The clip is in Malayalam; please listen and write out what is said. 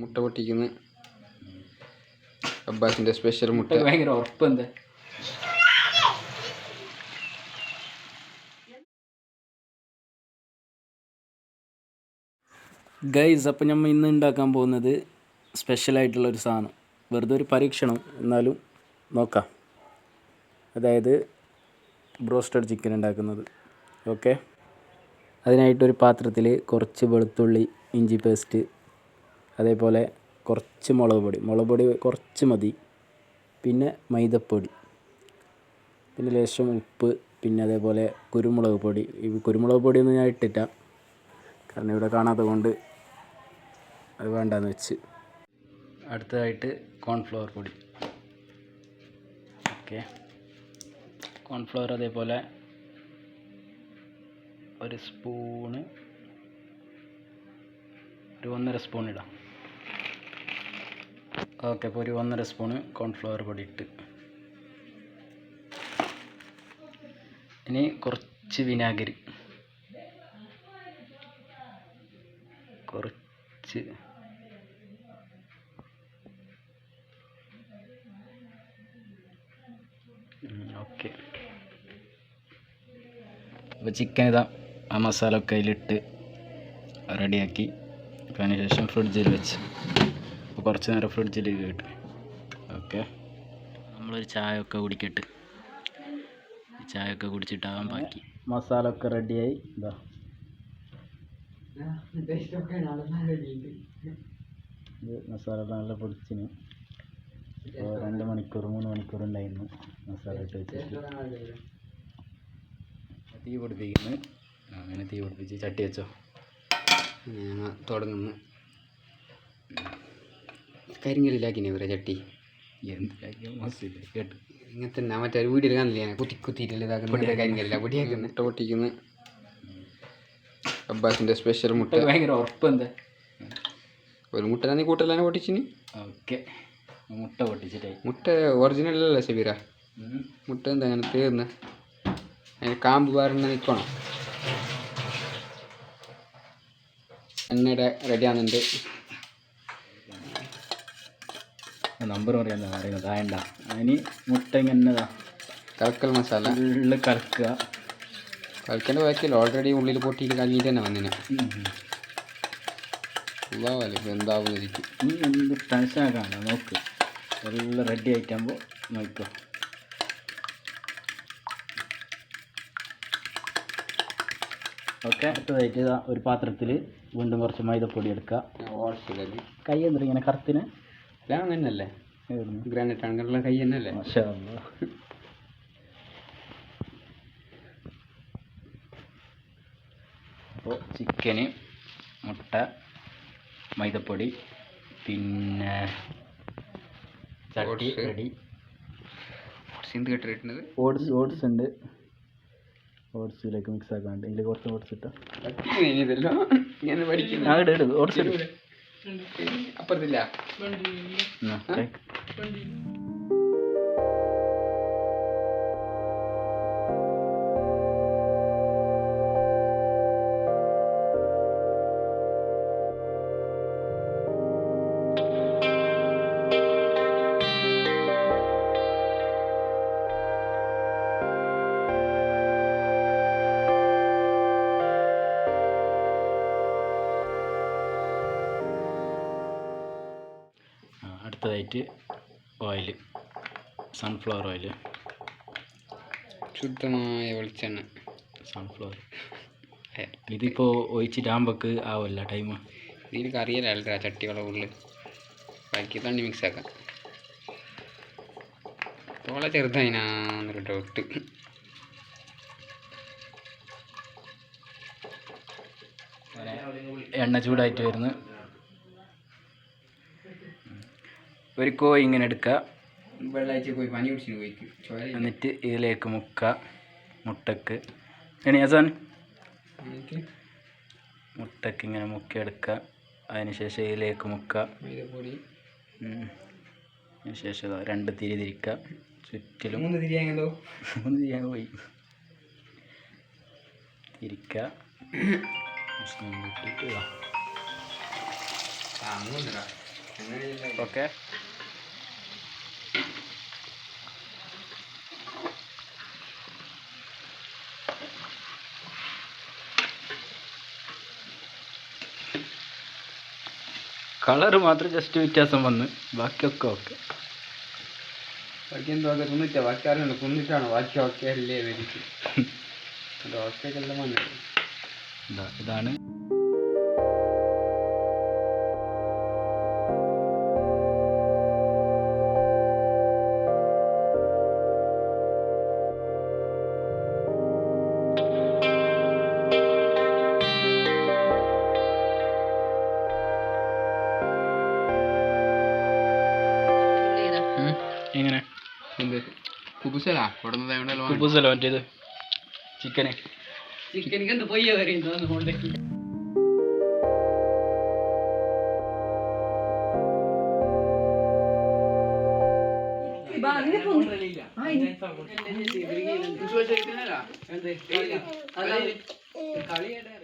മുട്ട പൊട്ടിക്കുന്നു. അബ്ബാസിന്റെ സ്പെഷ്യൽ മുട്ട. ഭയങ്കര ഉറപ്പ് എന്താ ഗൈസ് അപ്പം നമ്മൾ ഇന്ന് ഉണ്ടാക്കാൻ പോകുന്നത് സ്പെഷ്യലായിട്ടുള്ളൊരു സാധനം. വെറുതെ ഒരു പരീക്ഷണം. എന്നാലും നോക്കാം. അതായത് ബ്രോസ്റ്റഡ് ചിക്കൻ ഉണ്ടാക്കുന്നത് ഓക്കെ അതിനായിട്ടൊരു പാത്രത്തിൽ കുറച്ച് വെളുത്തുള്ളി ഇഞ്ചി പേസ്റ്റ് അതേപോലെ കുറച്ച് മുളക് പൊടി. മുളക് പൊടി കുറച്ച് മതി. പിന്നെ മൈദപ്പൊടി. പിന്നെ ലേശം ഉപ്പ് പിന്നെ അതേപോലെ കുരുമുളക് പൊടി. ഈ കുരുമുളക് പൊടിയൊന്നും ഞാൻ ഇട്ടില്ല കാരണം ഇവിടെ കാണാത്തത് കൊണ്ട് അത് വേണ്ടാന്ന് വെച്ച്. അടുത്തതായിട്ട് കോൺഫ്ലവർ പൊടി. ഓക്കെ. കോൺഫ്ലവർ അതേപോലെ ഒരു സ്പൂണ് ഒരു ഒന്നര സ്പൂൺ ഇടാം. ഓക്കെ അപ്പോൾ ഒരു ഒന്നര സ്പൂണ് കോൺഫ്ലവർ പൊടി ഇട്ട്. ഇനി കുറച്ച് വിനാഗിരി. കുറച്ച് ഓക്കെ. അപ്പോൾ ചിക്കൻ ഇതാ. ആ മസാല ഒക്കെ അതിലിട്ട് റെഡിയാക്കി. അതിന് ശേഷം ഫ്രിഡ്ജിൽ വെച്ച്. അപ്പോൾ കുറച്ച് നേരം ഫ്രിഡ്ജിൽ കിട്ടും. ഓക്കെ. നമ്മളൊരു ചായ ഒക്കെ കുടിക്കട്ട്. ചായ ഒക്കെ കുടിച്ചിട്ടാവാൻ ബാക്കി. മസാല ഒക്കെ റെഡിയായി. ഇതാ ഇത് മസാല നല്ല പൊടിച്ചിന്. ഇപ്പോൾ രണ്ട് മണിക്കൂർ മൂന്ന് മണിക്കൂർ ഉണ്ടായിരുന്നു മസാല ഇട്ട് വെച്ചിട്ട്. തീ പിടിപ്പിക്കുന്നു. ആ, അങ്ങനെ തീ പിടിപ്പിച്ച് ചട്ടി വെച്ചോ. ഞാൻ തുടങ്ങുന്നു. കരിങ്കല്ലിലാക്കിനെ ഇവരെ ചട്ടി. എന്താ മസില്ല കേട്ട്. ഇങ്ങനത്തെ തന്നെ മറ്റേ വീട്ടിൽ കാണില്ല ഞാൻ കുത്തി കുത്തിയിട്ടില്ല ഇതാക്കുന്ന കരിങ്കല്ലില്ല പൊടിയാക്കുന്നു മുട്ട പൊട്ടിക്കുന്നു. അബ്ബാസിന്റെ സ്പെഷ്യൽ മുട്ട. ഭയങ്കര ഉറപ്പ് എന്താ? ഒരു മുട്ട നീ കൂട്ടലാണ് പൊട്ടിച്ചിന്? ഓക്കെ. മുട്ട പൊട്ടിച്ചിട്ടേ. മുട്ട ഒറിജിനൽ അല്ലേ സബീറ? മുട്ട എന്താ അങ്ങനെ തീർന്ന്? അതിന് കാമ്പ് വേറെ നിൽക്കണം. എണ്ണയുടെ റെഡിയാകുന്നുണ്ട് നമ്പർ പറയാൻ പറയുന്നത്? വേണ്ട അതിന് മുട്ട ഇങ്ങനെ കലക്കൽ മസാല. ഉള്ളിൽ കലക്കുക കലക്കേണ്ട ബാക്കിയല്ല ഓൾറെഡി ഉള്ളിൽ പൊട്ടിയിട്ട് കഴിഞ്ഞിട്ട് തന്നെ വന്നിന്. ഉം. ഉള്ളാവല്ലേ ഇപ്പം എന്താവുന്നിരിക്കും നീ എന്ത് ടെൻഷനാക്കാണ്ട നോക്ക്. എല്ലാം റെഡി ആയിട്ടാകുമ്പോൾ നോക്കോ ഓക്കെ അടുത്തതായിട്ട് ഇതാ ഒരു പാത്രത്തിൽ വീണ്ടും കുറച്ച് മൈദപ്പൊടി എടുക്കുക. കൈ എന്തിനാ ഇങ്ങനെ കറുത്തിന്? എല്ലാം അങ്ങനല്ലേ ഗ്രാനൈറ്റ് അങ്ങനെയുള്ള കൈ തന്നെയല്ലേ? അപ്പോൾ ചിക്കന് മുട്ട മൈദപ്പൊടി പിന്നെ ചട്ടി. റെഡി. ഓട്സ് ഓട്സ് ഉണ്ട്. ഓട്സിലേക്ക് മിക്സ് ആക്കാണ്ട്. ഇതിൽ കുറച്ച് ഓട്സ് ഇട്ടോ. ഇതല്ലോ ഞാൻ പഠിക്കുന്നു. ഇട് ഓട്സ് ഇട്. അപ്പുറത്തില്ല. അടുത്തതായിട്ട് ഓയിൽ സൺഫ്ലവർ ഓയിൽ ശുദ്ധമായ വെളിച്ചെണ്ണ. സൺഫ്ലവർ ഇതിപ്പോൾ ഒഴിച്ചിട്ടാകുമ്പോൾക്ക് ആവില്ല ടൈം ഇതിൽ കറിയല്ല അല്ല ചട്ടി വളവുള്ളിൽ ബാക്കി തണ്ണി മിക്സ് ആക്കാം. തോളെ ചെറുതായിനാന്നൊരു ഡൗട്ട് എണ്ണ ചൂടായിട്ട് വരുന്നു. ഒരു കോഴി ഇങ്ങനെ എടുക്കുക. വെള്ളാഴ്ച പോയി പനി പിടിച്ചിട്ട് കോഴിക്ക് എന്നിട്ട് ഇതിലേക്ക് മുക്ക മുട്ടക്ക്. എണി ഹസൻ മുട്ടക്ക് ഇങ്ങനെ മുക്കിയെടുക്കുക അതിന് ശേഷം ഇതിലേക്ക് മുക്ക. അതിനുശേഷം രണ്ട് തിരി തിരിക്കുക. ചുറ്റിലും മൂന്ന് തിരിയാങ്ങല്ലോ മൂന്ന് തിരിയാൻ പോയി. തിരിക്കുക. ഓക്കെ. കളറ് മാത്രം ജസ്റ്റ് വ്യത്യാസം വന്ന്. ബാക്കിയൊക്കെ ഓക്കെ ബാക്കി എന്തോ ഒക്കെ തിന്നിട്ടാ. ബാക്കി അറിയണ്ട തിന്നിട്ടാണോ? ബാക്കി ഓക്കെ അല്ലേ? എനിക്ക് ഓക്കെ എല്ലാം വന്നത് ഇതാ ഇതാണ്. കുബുസലാ മറ്റേത് ചിക്കന് ചിക്കനിക്ക് എന്ത് പൊയ്യ വരെയും കളിയുടെ